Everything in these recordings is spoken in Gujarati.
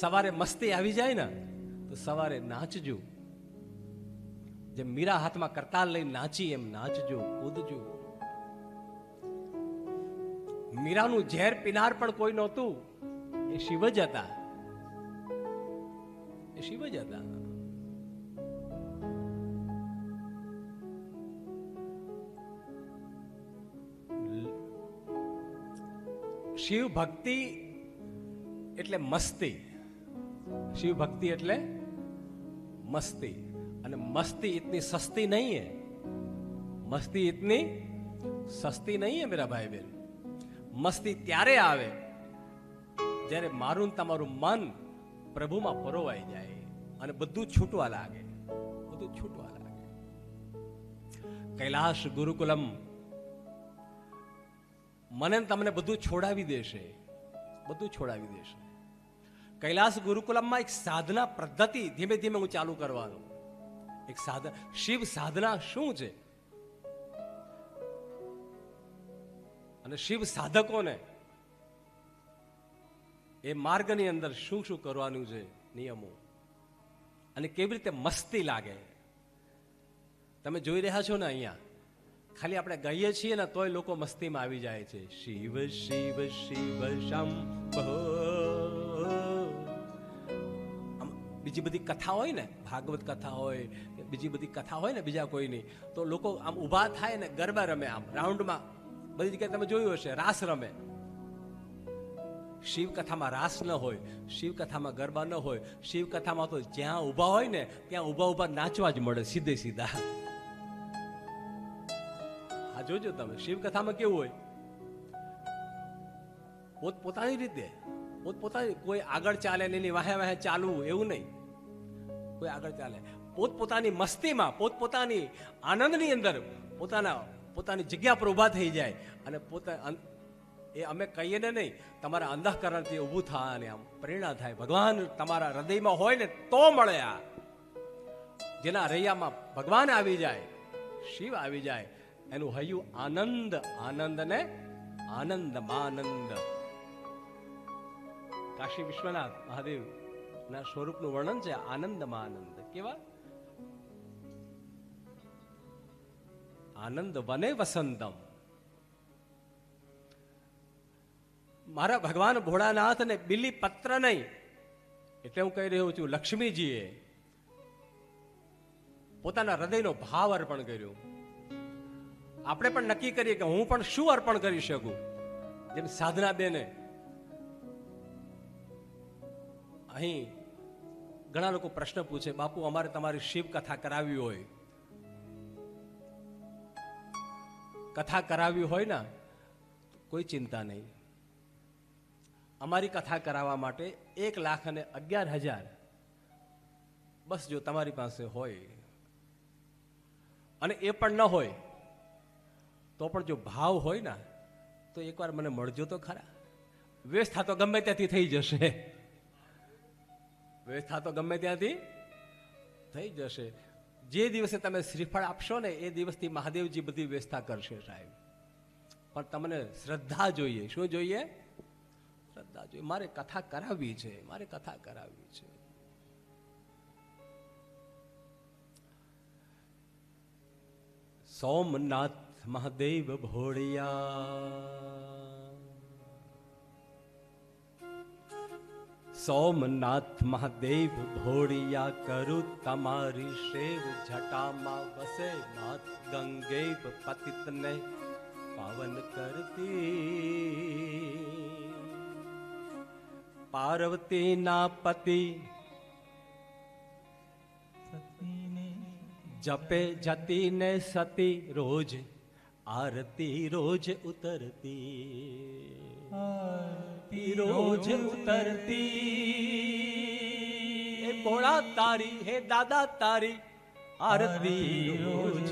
સવારે મસ્તી આવી જાય ને, તો સવારે નાચજો. જેમ મીરા હાથમાં કરતાલ લઈ નાચી, એમ નાચજો, કૂદજો. મીરાનું ઝેર પીનાર પણ કોઈ નહોતું. એ શિવ જ હતા. એ શિવ જ હતા. શિવ ભક્તિ એટલે મસ્તી. શિવ ભક્તિ એટલે મસ્તી. અને મસ્તી ઇતની સસ્તી નહીં હે મસ્તી ઇતની સસ્તી નહીં હે મેરા ભાઈ બહેન મસ્તી ત્યારે આવે જ્યારે મારું તમારું મન પ્રભુમાં પરોવાઈ જાય અને બધું છૂટવા લાગે. બધું છૂટવા લાગે. કૈલાશ ગુરુકુલમ મને તમને બધું છોડાવી દેશે. બધું છોડાવી દેશે. કૈલાસ ગુરુકુલમમાં એક સાધના પદ્ધતિ ધીમે ધીમે હું ચાલુ કરવાનો. એક સાધના શિવ સાધના શું છે? અને શિવ સાધકોને એ માર્ગની અંદર શું શું કરવાનું છે નિયમો? અને કેવી રીતે મસ્તી લાગે? તમે જોઈ રહ્યા છો ને અહીંયા? ખાલી આપણે ગઈએ છીએ ને તોય લોકો મસ્તીમાં આવી જાય છે. શિવ શિવ શિવ, શંભો બીજી બધી કથા હોય ને, ભાગવત કથા હોય બીજી બધી કથા હોય ને, બીજા કોઈની, તો લોકો આમ ઊભા થાય ને, ગરબા રમે આમ, રાઉન્ડમાં. બધી જગ્યાએ તમે જોયું હશે, રાસ રમે. શિવ કથામાં રાસ ન હોય શિવ કથામાં ગરબા ન હોય શિવ કથામાં તો જ્યાં ઊભા હોય ને, ત્યાં ઊભા ઊભા નાચવા જ મળે, સીધે સીધા. આ જોજો તમે શિવ કથામાં કેવું હોય? પોત પોતાની રીતે પોત પોતાની કોઈ આગળ ચાલે ને એની વાહે વાહે ચાલવું, એવું નહીં. કોઈ આગળ ચાલે. પોતપોતાની મસ્તીમાં, પોતપોતાની આનંદની અંદર પોતાના, પોતાની જગ્યા પર ઊભા થઈ જાય અને પોતા એ અમે કહીએ ને નહીં, તમારા અંધઃકરણથી ઊભું થાય આમ પ્રેરણા થાય. ભગવાન તમારા હૃદયમાં હોય ને તો મળે આ. જેના રૈયામાં ભગવાન આવી જાય, શિવ આવી જાય, એનું હૈયું આનંદ આનંદ ને આનંદ માનંદ કાશી વિશ્વનાથ મહાદેવ ના સ્વરૂપનું વર્ણન છે આનંદમાં આનંદ કેવા? આનંદ વને વસંતમ. મારા ભગવાન ભોળાનાથ ને બિલી પત્ર નહીં. એટલે હું કહી રહ્યો છું, લક્ષ્મીજીએ પોતાના હૃદયનો ભાવ અર્પણ કર્યો. આપણે પણ નક્કી કરીએ કે હું પણ શું અર્પણ કરી શકું? જેમ સાધના બેને અહીં ઘણા લોકો પ્રશ્ન પૂછે, બાપુ, અમારે તમારી શિવ કથા કરાવી હોય. કથા કરાવી હોય ને, કોઈ ચિંતા નહીં. અમારી કથા કરાવવા માટે એક લાખ અને અગિયાર હજાર બસ જો તમારી પાસે હોય. અને એ પણ ન હોય, તો પણ જો ભાવ હોય ને, તો એકવાર મને મળજો તો ખરા. વ્યવસ્થા તો ગમે ત્યાંથી થઈ જશે. વ્યવસ્થા તો ગમે ત્યાંથી થઈ જશે. જે દિવસે તમે શ્રીફળ આપશો ને એ દિવસથી મહાદેવજી બધી વ્યવસ્થા કરશે સાહેબ. પણ તમને શ્રદ્ધા જોઈએ. શું જોઈએ? શ્રદ્ધા જોઈએ. મારે કથા કરાવવી છે. મારે કથા કરાવવી છે. સોમનાથ મહાદેવ ભોળિયા સોમનાથ મહાદેવ ભોળિયા કરું તમારી શેવ જટામાં વસે માત ગંગે પતિતને પાવન કરતી. પાર્વતીના પતિ જપે જતી ને સતી રોજ આરતી રોજ ઉતરતી. રોજ ઉતરતી. એ ભોળા તારી હે દાદા તારી આરતી રોજ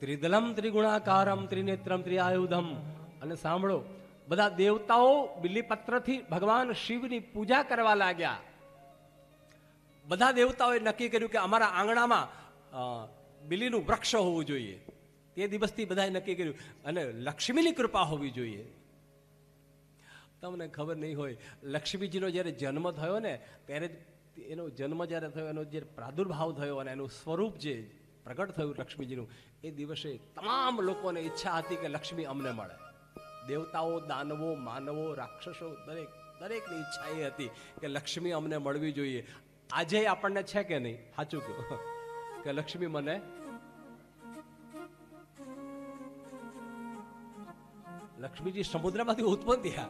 ત્રિદલમ ત્રિગુણાકારમ ત્રિનેત્રમ ત્રિઆયુધમ. અને સાંભળો બધા દેવતાઓ બિલીપત્રથી ભગવાન શિવની પૂજા કરવા લાગ્યા. બધા દેવતાઓએ નક્કી કર્યું કે અમારા આંગણામાં બિલીનું વૃક્ષ હોવું જોઈએ. તે દિવસથી બધાએ નક્કી કર્યું, અને લક્ષ્મીની કૃપા હોવી જોઈએ. તમને ખબર નહીં હોય, લક્ષ્મીજીનો જ્યારે જન્મ થયો ને, ત્યારે એનો જન્મ જ્યારે થયો, એનો જે પ્રાદુર્ભાવ થયો અને એનું સ્વરૂપ જે પ્રગટ થયું લક્ષ્મીજીનું, એ દિવસે તમામ લોકોને ઈચ્છા હતી કે લક્ષ્મી અમને મળે. દેવતાઓ, દાનવો, માનવો, રાક્ષસો, દરેક, દરેકની ઈચ્છા એ હતી કે લક્ષ્મી અમને મળવી જોઈએ. આજે આપણને છે કે નહીં? સાચું કહો. કે લક્ષ્મી મને લક્ષ્મીજી સમુદ્રમાંથી ઉત્પન્ન થયા.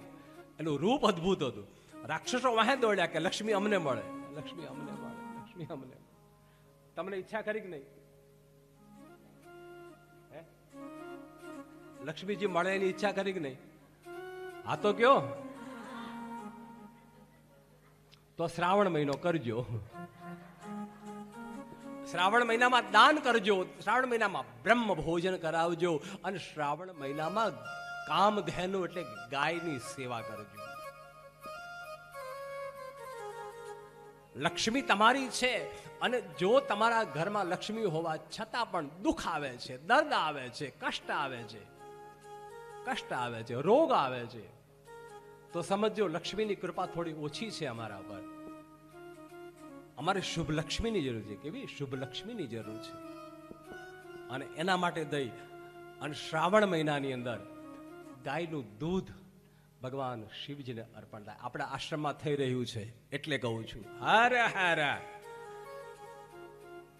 એનું રૂપ અદ્ભુત હતું. રાક્ષસો વાહે દોડ્યા કે લક્ષ્મી અમને મળે. લક્ષ્મી અમને મળે. લક્ષ્મી અમને તમને ઈચ્છા કરી કે નહીં? લક્ષ્મીજી મળે એની ઈચ્છા કરી કે નહીં? હા તો કયો. તો શ્રાવણ મહિનો કરજો. શ્રાવણ મહિનામાં દાન કરજો. શ્રાવણ મહિનામાં બ્રહ્મ ભોજન કરાવજો અને શ્રાવણ મહિનામાં કામ ધેનુ એટલે ગાયની સેવા કરજો. લક્ષ્મી તમારી છે અને જો તમારા ઘરમાં લક્ષ્મી હોવા છતાં પણ દુઃખ આવે છે, દર્દ આવે છે, કષ્ટ આવે છે, કષ્ટ આવે છે, રોગ આવે છે, તો સમજો લક્ષ્મીની કૃપા થોડી ઓછી છે અમારા પર. અમારે શુભ લક્ષ્મીની જરૂર છે. કેવી? શુભ લક્ષ્મીની જરૂર છે. અને એના માટે દઈ અને શ્રાવણ મહિનાની અંદર ગાયનું દૂધ ભગવાન શિવજીને અર્પણ થાય. આપણા આશ્રમમાં થઈ રહ્યું છે, એટલે કહું છું. હારા હારા.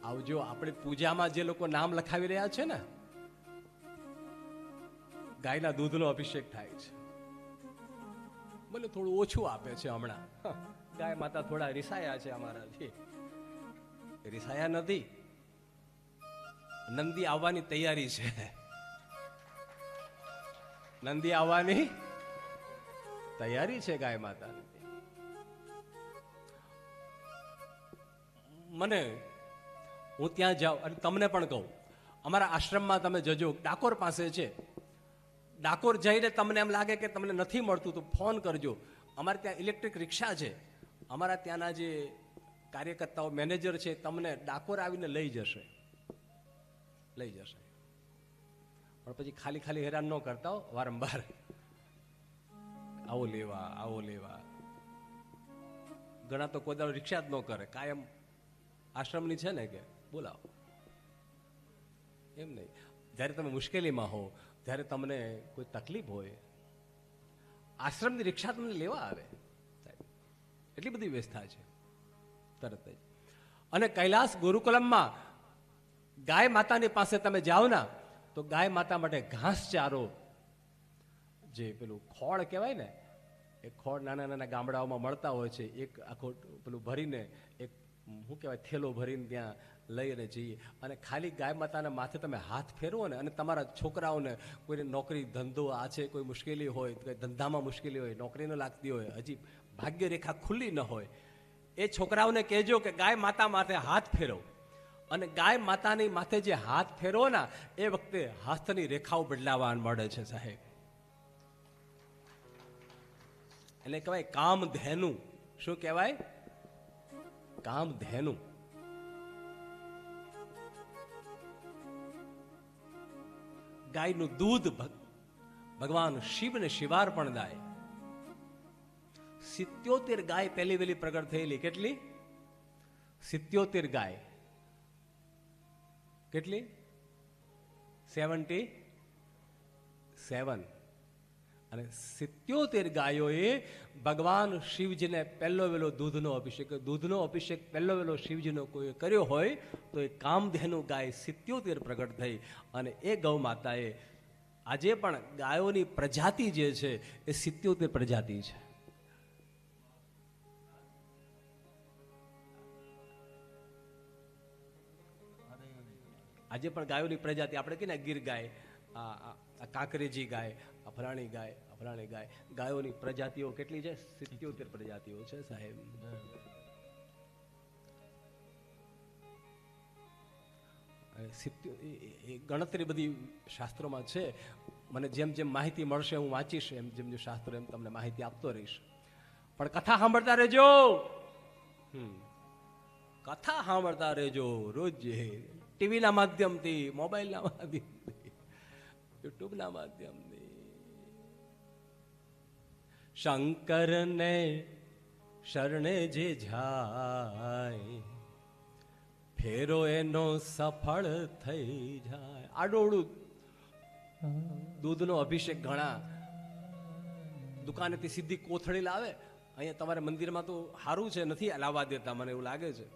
આવજો, આપણે પૂજામાં જે લોકો નામ લખાવી રહ્યા છે ને, ગાયના દૂધનો અભિષેક થાય છે. મને થોડું ઓછું આપે છે હમણાં. ગાય માતા થોડા રિસાયા છે અમારાથી. રિસાયા નથી. નંદી આવવાની તૈયારી છે. નંદી આવવાની તૈયારી છે ગાય માતા મને, હું ત્યાં જાઉં અને તમને પણ કહું. અમારા આશ્રમમાં તમે જજો, ડાકોર પાસે છે. ડાકોર જઈને તમને એમ લાગે કે તમને નથી મળતું, તો ફોન કરજો. અમારે ત્યાં ઇલેક્ટ્રિક રિક્ષા છે. અમારા ત્યાંના જે કાર્યકર્તાઓ, મેનેજર છે, તમને ડાકોર આવીને લઈ જશે. લઈ જશે. પણ પછી ખાલી ખાલી હેરાન ન કરતા વારંવાર. આવો લેવા આવો લેવા. ઘણા તો કોઈ રિક્ષા જ ન કરે. કાયમ આશ્રમની છે ને કે? બોલાવો. એમ નહીં. જ્યારે તમે મુશ્કેલીમાં હો જ્યારે તમને કોઈ તકલીફ હોય, આશ્રમની રિક્ષા તમને લેવા આવે. એટલી બધી વ્યવસ્થા છે. તરત જ. અને કૈલાસ ગુરુકુલમમાં ગાય માતાની પાસે તમે જાઓ ના, તો ગાય માતા માટે ઘાસચારો જે પેલું ખોળ કહેવાય ને, એ ખોળ નાના નાના ગામડાઓમાં મળતા હોય છે, એક આખો પેલું ભરીને, એક શું કહેવાય, થેલો ભરીને ત્યાં લઈને જઈએ. અને ખાલી ગાય માતાના માથે તમે હાથ ફેરવો ને, અને તમારા છોકરાઓને કોઈને નોકરી ધંધો આ છે, કોઈ મુશ્કેલી હોય ધંધામાં મુશ્કેલી હોય, નોકરી ન લાગતી હોય, હજી ભાગ્ય રેખા ખુલ્લી ન હોય, એ છોકરાઓને કહેજો કે ગાય માતા માથે હાથ ફેરવો. અને ગાય માતાની માથે જે હાથ ફેરવો ના, એ વખતે હાથની રેખાઓ બદલાવા મળે છે સાહેબ. એટલે કહેવાય કામ ધેનું. શું કહેવાય? કામ ધેનું. ગાયનું દૂધ ભગવાન શિવને શિવાર્પણ દાય. સિત્યોતેર ગાય પહેલી વહેલી પ્રગટ થયેલી. કેટલી? સિત્યોતેર ગાય. કેટલી? Seventy seven. અને સિત્યોતેર ગાયોએ ભગવાન શિવજીને પહેલો વહેલો દૂધનો અભિષેક દૂધનો અભિષેક પહેલો વહેલો શિવજીનો કોઈ કર્યો હોય, તો એ કામધેનુ ગાય સિત્યોતેર પ્રગટ થઈ. અને એ ગૌ માતાએ આજે પણ ગાયોની પ્રજાતિ જે છે, એ સિત્યોતેર પ્રજાતિ છે. આજે પણ ગાયોની પ્રજાતિ આપણે કહીએ ગીર ગાય, આ કાંકરેજી ગાય ફલાણી ગાય ફલાણી ગાય. ગાયોની પ્રજાતિઓ કેટલી છે? સિત્યોતેર પ્રજાતિઓ છે સાહેબ. ગણતરી બધી શાસ્ત્રોમાં છે. મને જેમ જેમ માહિતી મળશે હું વાંચીશ, એમ જેમ જેમ શાસ્ત્રો એમ તમને માહિતી આપતો રહીશ. પણ કથા સાંભળતા રહેજો. કથા સાંભળતા રહેજો રોજ. ટીવીના માધ્યમથી, મોબાઈલના માધ્યમથી, યુટ્યુબના માધ્યમથી. શંકરને શરણે જે જાય, ફેરો એનો સફળ થઈ જાય. આડોડું દૂધનો અભિષેક ઘણા દુકાનેથી સીધી કોથળી લાવે. અહીંયા તમારે મંદિરમાં તો સારું છે, નથી લાવવા દેતા, મને એવું લાગે છે.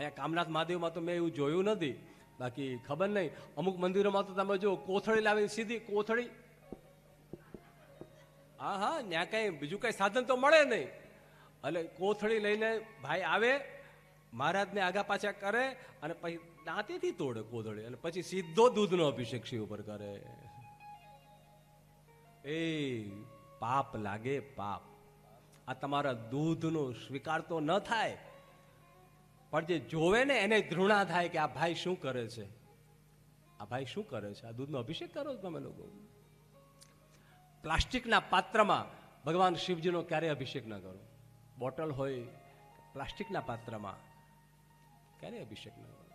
અહીંયા કામનાથ મહાદેવમાં તો મેં એવું જોયું નથી. બાકી ખબર નહીં. અમુક મંદિરોમાં તો તમે જો કોથળી લાવી સીધી કોથળી. હા હા ત્યાં કઈ બીજું કઈ સાધન તો મળે નહીં. એટલે કોથળી લઈને ભાઈ આવે, મહારાજને આગા પાછા કરે અને પછી દાંતેથી તોડે કોથળી અને પછી સીધો દૂધનો અભિષેક શિવ ઉપર કરે. એ પાપ લાગે પાપ. આ તમારા દૂધનો સ્વીકાર તો ન થાય. પણ જે જોવે ને એને ધૃણા થાય કે આ ભાઈ શું કરે છે? આ ભાઈ શું કરે છે? આ દૂધનો અભિષેક કરો તમે લોકો? પ્લાસ્ટિકના પાત્રમાં ભગવાન શિવજીનો ક્યારેય અભિષેક ન કરો. બોટલ હોય, પ્લાસ્ટિકના પાત્રમાં ક્યારેય અભિષેક ન કરો.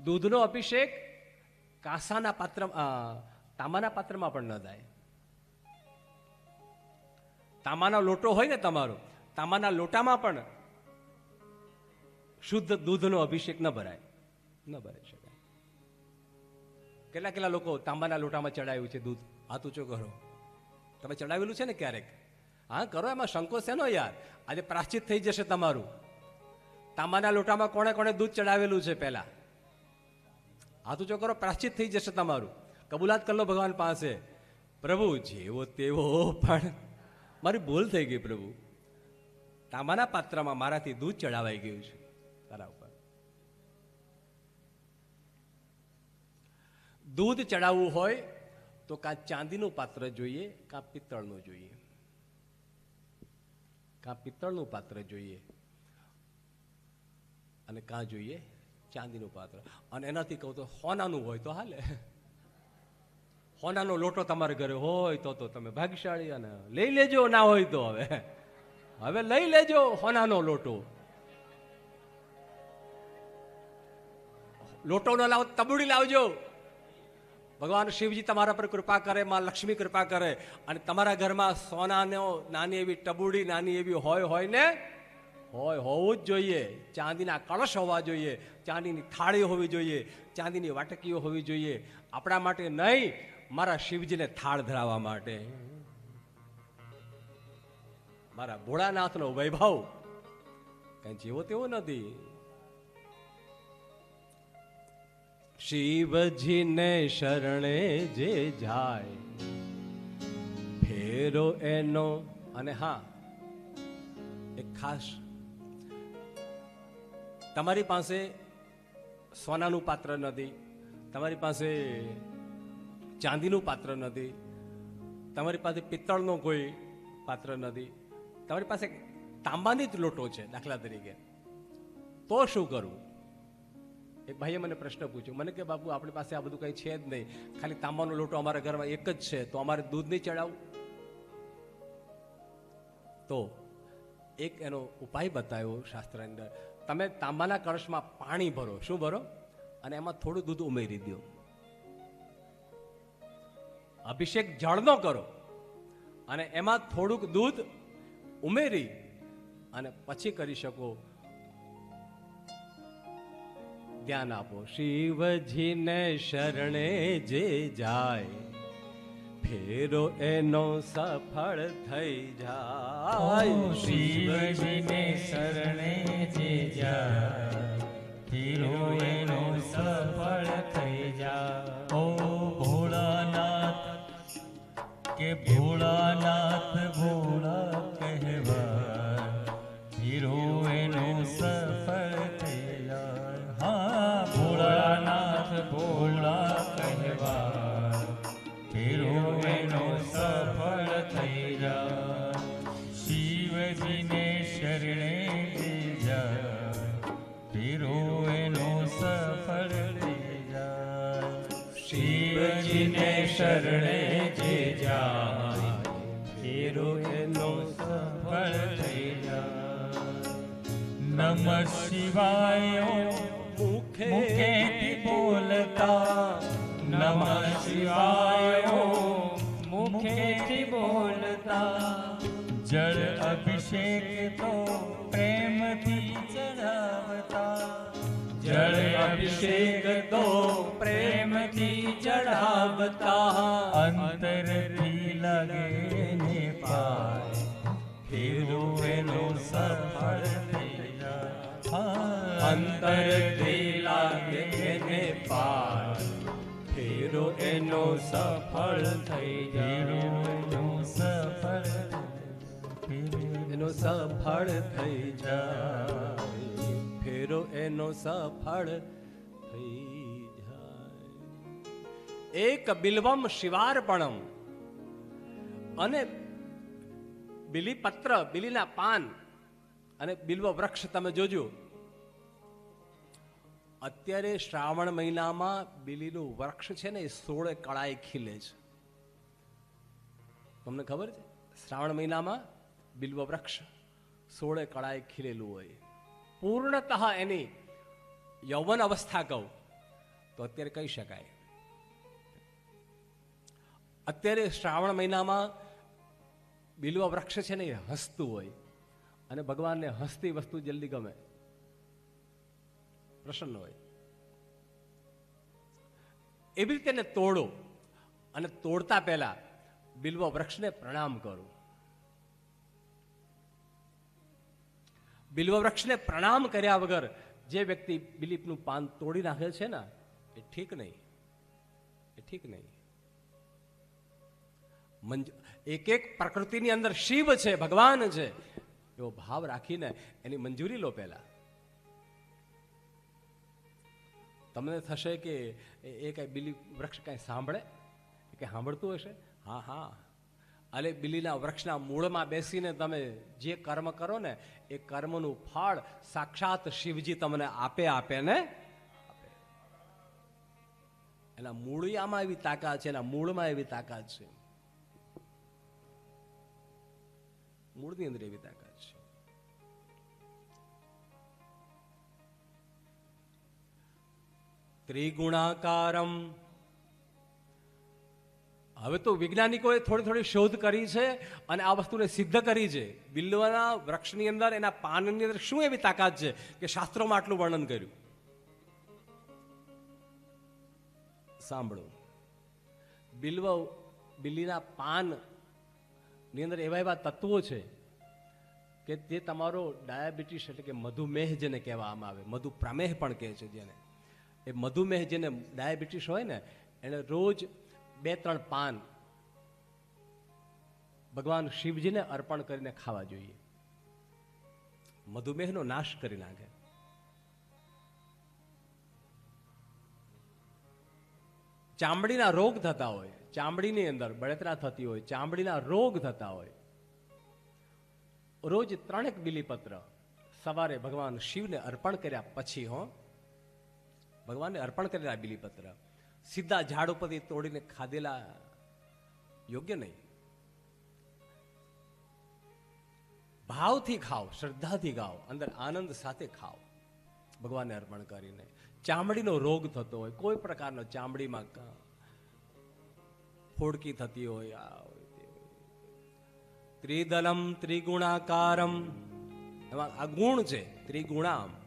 દૂધનો અભિષેક કાંસાના પાત્ર તાંબાના પાત્રમાં પણ ન થાય. તાંબાનો લોટો હોય ને તમારો, તાંબાના લોટામાં પણ શુદ્ધ દૂધનો અભિષેક ન ભરાય. ન ભરાઈ શકાય. કેટલા કેટલા લોકો તાંબાના લોટામાં ચડાવ્યું છે દૂધ? હાથ ઊંચો કરો. તમે ચડાવેલું છે ને ક્યારેક? હા, કરો, એમાં સંકોચ છે નો યાર? આજે પ્રાશ્ચિત થઈ જશે તમારું. તાંબાના લોટામાં કોણે કોણે દૂધ ચડાવેલું છે પહેલા? હાથ ઊંચો કરો, પ્રાશ્ચિત થઈ જશે તમારું. કબૂલાત કરલો ભગવાન પાસે. પ્રભુ, જેવો તેવો પણ. મારી ભૂલ થઈ ગઈ પ્રભુ. તાંબાના પાત્રમાં મારાથી દૂધ ચડાવાઈ ગયું છે. દૂધ ચડાવવું હોય તો કાં ચાંદીનું પાત્ર જોઈએ, કાં પિત્તળનું જોઈએ? કાં પિત્તળનું પાત્ર જોઈએ? અને કાં જોઈએ ચાંદીનું પાત્ર? અને એનાથી કહું તો હોનાનું હોય તો હાલે. હોનાનો લોટો તમારા ઘરે હોય તો તો તમે ભાગ્યશાળી અને લઈ લેજો, ના હોય તો હવે. હવે લઈ લેજો હોનાનો લોટો. લોટો ન લાવો, તબડી લાવજો. ભગવાન શિવજી તમારા પર કૃપા કરે, માં લક્ષ્મી કૃપા કરે અને તમારા ઘરમાં સોનાનો નાની એવી ટબુડી, નાની એવી હોય હોય ને, હોય હોવું જ જોઈએ. ચાંદીના કળશ હોવા જોઈએ, ચાંદીની થાળી હોવી જોઈએ, ચાંદીની વાટકીઓ હોવી જોઈએ. આપણા માટે નહીં, મારા શિવજીને થાળ ધરાવવા માટે. મારા ભોળાનાથનો વૈભવ કઈ જેવો તેવો નથી. શિવજીને શરણે જે જાય, ફેરો એનો, અને હા, એક ખાસ, તમારી પાસે સોનાનું પાત્ર નથી, તમારી પાસે ચાંદીનું પાત્ર નથી, તમારી પાસે પિત્તળનો કોઈ પાત્ર નથી, તમારી પાસે તાંબાની જ લોટો છે દાખલા તરીકે. તો શું કરવું એક ભાઈએ મને પ્રશ્ન પૂછ્યો, મને કે બાપુ, આપણી પાસે આ બધું કંઈ છે જ નહીં. ખાલી તાંબાનો લોટો અમારા ઘરમાં એક જ છે, તો અમારે દૂધ નહીં ચડાવું તો એક એનો ઉપાય બતાવ્યો શાસ્ત્ર અંદર, તમે તાંબાના કળશમાં પાણી ભરો. શું ભરો? અને એમાં થોડું દૂધ ઉમેરી દો. અભિષેક જળનો કરો. અને એમાં થોડુંક દૂધ ઉમેરી અને પછી કરી શકો ધ્યાન આપો. શિવજીને શરણે જે જાય, ફેરો એનો સફળ થઈ જાય. શિવજીને શરણે જે જાય, ફેરો એનો નમ શિવાય મુખે મુખેથી બોલતા નમ શિવાય મુખેથી બોલતા જળ અભિષેક તો પ્રેમથી ચઢાવતા જળ અભિષેક તો પ્રેમથી ચઢાવતા અંતરથી લગે ને પાય ફેરો એનો સર અંતરથી લાગે પાર. ફેરો એનો સફળ થઈ ગયો. સફળ એનો સફળ થઈ જાય. ફેરો એનો સફળ થઈ જાય. એક બિલ્વમ શિવાર્પણમ અને બિલીપત્ર, બિલીના પાન અને બિલ્વ વૃક્ષ તમે જોજો. અત્યારે શ્રાવણ મહિનામાં બિલીનું વૃક્ષ છે ને એ સોળે કળાએ ખીલે છે. તમને ખબર છે? શ્રાવણ મહિનામાં બિલ્વ વૃક્ષ સોળે કળાએ ખીલેલું હોય. પૂર્ણતઃ એની યૌવન અવસ્થા કહું, તો અત્યારે કહી શકાય. અત્યારે શ્રાવણ મહિનામાં બિલ્વ વૃક્ષ છે ને એ હસતું હોય. અને ભગવાનને હસતી વસ્તુ જલ્દી ગમે. પ્રસન્ન હોય. એવી રીતે એને તોડો અને તોડતા પહેલા બિલ્વ વૃક્ષને પ્રણામ કરો. બિલ્વ વૃક્ષને પ્રણામ કર્યા વગર જે વ્યક્તિ બિલીપનું પાન તોડી નાખે છે ને, એ ઠીક નહીં. એ ઠીક નહીં. મંજ, એક એક પ્રકૃતિની અંદર શિવ છે, ભગવાન છે. એવો ભાવ રાખીને એની મંજૂરી લો પહેલા. તમને થશે કે એ- કઈ બિલી વૃક્ષ કાંઈ સાંભળે? કે સાંભળતું હશે? હા હા. અરે બિલીના વૃક્ષના મૂળમાં બેસીને તમે જે કર્મ કરો ને, એ કર્મનું ફળ સાક્ષાત શિવજી તમને આપે આપે ને? એના મૂળિયામાં એવી તાકાત છે, એના મૂળમાં એવી તાકાત છે. મૂળની અંદર એવી તાકાત ત્રિગુણાકારમ. હવે તો વૈજ્ઞાનિકોએ થોડી થોડી શોધ કરી છે અને આ વસ્તુને સિદ્ધ કરી છે. બિલ્વના વૃક્ષની અંદર એના પાનની અંદર શું એવી તાકાત છે કે શાસ્ત્રોમાં આટલું વર્ણન કર્યું? સાંભળો. બિલ્વ બિલ્લીના પાનની અંદર એવા એવા તત્વો છે કે જે તમારો ડાયાબિટીસ એટલે કે મધુમેહ જેને કહેવામાં આવે મધુ પ્રમેહ પણ કહે છે જેને. એ મધુમેહ જેને ડાયાબિટીસ હોય ને, એને રોજ બે ત્રણ પાન ભગવાન શિવજીને અર્પણ કરીને ખાવા જોઈએ. મધુમેહનો નાશ કરી નાખે. ચામડીના રોગ થતા હોય, ચામડીની અંદર બળતરા થતી હોય, ચામડીના રોગ થતા હોય. રોજ ત્રણેક બિલીપત્ર સવારે ભગવાન શિવને અર્પણ કર્યા પછી, હો ભગવાનને અર્પણ કરેલા બિલીપત્ર. સીધા ઝાડ ઉપરથી તોડીને ખાધેલા યોગ્ય નહીં. ભાવથી ખાઓ શ્રદ્ધાથી ખાઓ અંદર આનંદ સાથે ખાઓ ભગવાનને અર્પણ કરીને. ચામડીનો રોગ થતો હોય, કોઈ પ્રકારનો ચામડીમાં ફોડકી થતી હોય. ત્રિદલમ ત્રિગુણાકારમ. એમાં આ ગુણ છે, ત્રિગુણામ.